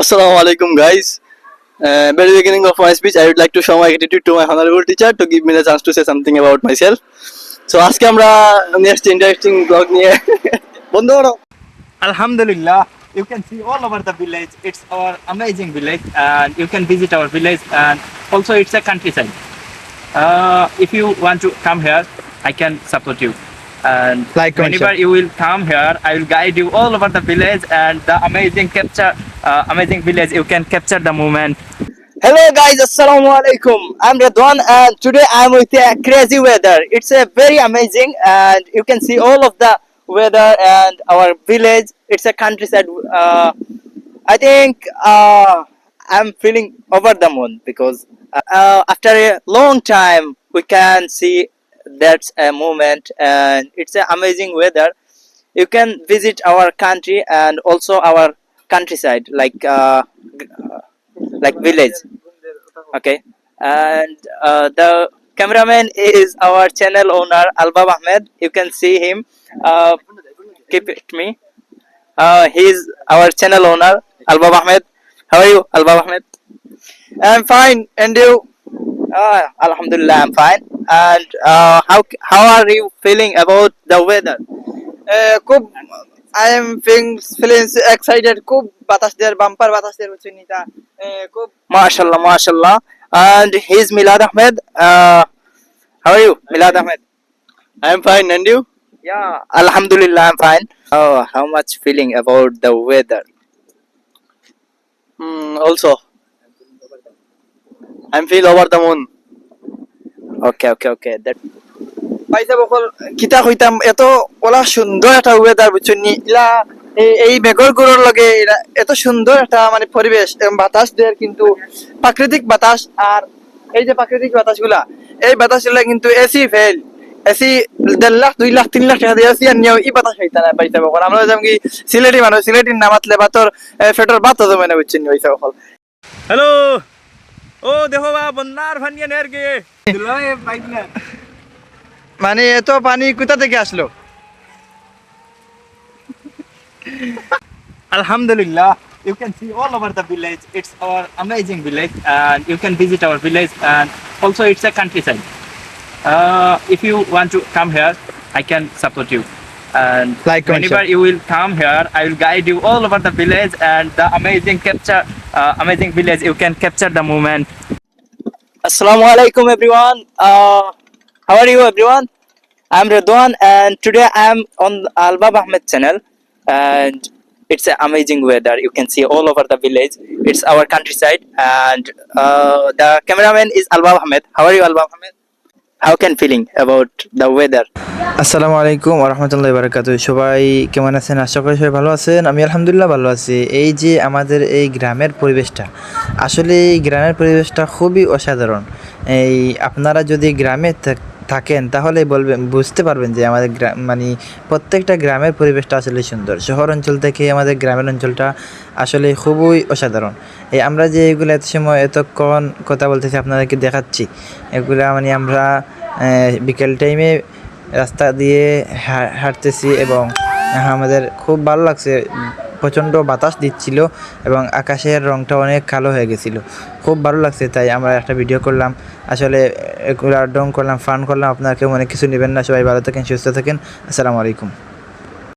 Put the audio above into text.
Assalamu alaikum, guys. Uh, very beginning of my speech, I would like to show my gratitude to my honorable teacher to give me the chance to say something about myself. So আজকে আমরা নিয়ে আসছি interesting blog নিয়ে বন্ধ করো you can see all over the village. It's our amazing village, and you can visit our village. And also, it's a countryside. Uh, if you want to come here, I can support you. And Like, whenever you will come here, I will guide you all over the village and the amazing capture, uh, amazing village. You can capture the moment. Hello guys, Assalamu alaikum. I'm Radwan and today I'm with a crazy weather. It's a very amazing and you can see all of the weather and our village. It's a countryside. Uh, I think uh, I'm feeling over the moon because uh, after a long time we can see that's a moment and it's an amazing weather. You can visit our country and also our countryside, like uh, uh, like village. Okay, and uh, the cameraman is our channel owner Albab Ahmed. You can see him. Uh, keep it me. Uh, he is our channel owner Albab Ahmed. How are you, Albab Ahmed? I'm fine, and you? Uh, Alhamdulillah, I'm fine. And uh, how how are you feeling about the weather? Uh, I am feeling feeling excited খুব বাতাস দেওয়ার bumper বাতাস দেওয়ার হচ্ছে নিতা আহ, খুব mashallah mashallah and he's milad ahmed uh, how are you milad ahmed i'm fine and you yeah alhamdulillah i'm fine oh how much feeling about the weather Hmm, also i'm feel over the moon okay okay okay that paisa বকল কিতা কইতাম এত OLA সুন্দর একটা weather বুঝছ নি ইলা এই- মেঘর গুড়োর লগে এত সুন্দর একটা মানে পরিবেশ বাতাস দেয় কিন্তু প্রাকৃতিক বাতাস আর এই যে প্রাকৃতিক বাতাসগুলা এই বাতাসগুলা কিন্তু এসি ফেল এসি দেড় লাখ দুই লাখ তিন লাখ টাকা দিয়ে এসি আর নিয়েও এই বাতাস হইতা না পাইসা বকল আমরা যেমন কি সিলেটি মানুষ সিলেটির নামাতলে বাতর ফেটর বাত জমে না বুঝছেন পাইসা বকল Hello. Oh, দেখো বা বন্যার ভানিয়া নের গে মানে এত পানি কোথা থেকে আসলো Alhamdulillah, you can see all over the village. It's our amazing village, and you can visit our village. And also, it's a countryside. Uh, if you want to come here, I can support you. And Like, whenever you will come here, I will guide you all over the village and the amazing capture, uh, amazing village. You can capture the moment. Assalamu alaikum everyone. Uh, how are you everyone? I'm Redwan and today I'm on Albab Ahmed channel and it's an amazing weather. You can see all over the village. It's our countryside and uh, the cameraman is Albab Ahmed. How are you Albab Ahmed? How can feeling about the weather? আসসালামু আলাইকুম রহমতুল্লাহ বারকাত সবাই কেমন আছেন আশা করি সবাই ভালো আছেন আমি আলহামদুলিল্লাহ ভালো আছি এই যে আমাদের এই গ্রামের পরিবেশটা আসলে এই গ্রামের পরিবেশটা খুবই অসাধারণ এই আপনারা যদি গ্রামে থাকেন তাহলে বলবেন বুঝতে পারবেন যে আমাদের গ্রাম মানে প্রত্যেকটা গ্রামের পরিবেশটা আসলে সুন্দর। শহর অঞ্চল থেকে আমাদের গ্রামের অঞ্চলটা আসলে খুবই অসাধারণ। এই আমরা যে এগুলো এত সময় এতক্ষণ কথা বলতেছি, আপনাদেরকে দেখাচ্ছি। এগুলা মানে আমরা বিকেল টাইমে রাস্তা দিয়ে হাঁটতেছি এবং আমাদের খুব ভালো লাগছে। প্রচণ্ড বাতাস দিচ্ছিল এবং আকাশের রংটা অনেক কালো হয়ে গেছিল। খুব ভালো লাগছে, তাই আমরা একটা ভিডিও করলাম। আসলে ডং করলাম ফান করলাম। আপনারা কেউ অনেক কিছু নেবেন না। সবাই ভালো থাকেন, সুস্থ থাকেন। আসসালামু আলাইকুম।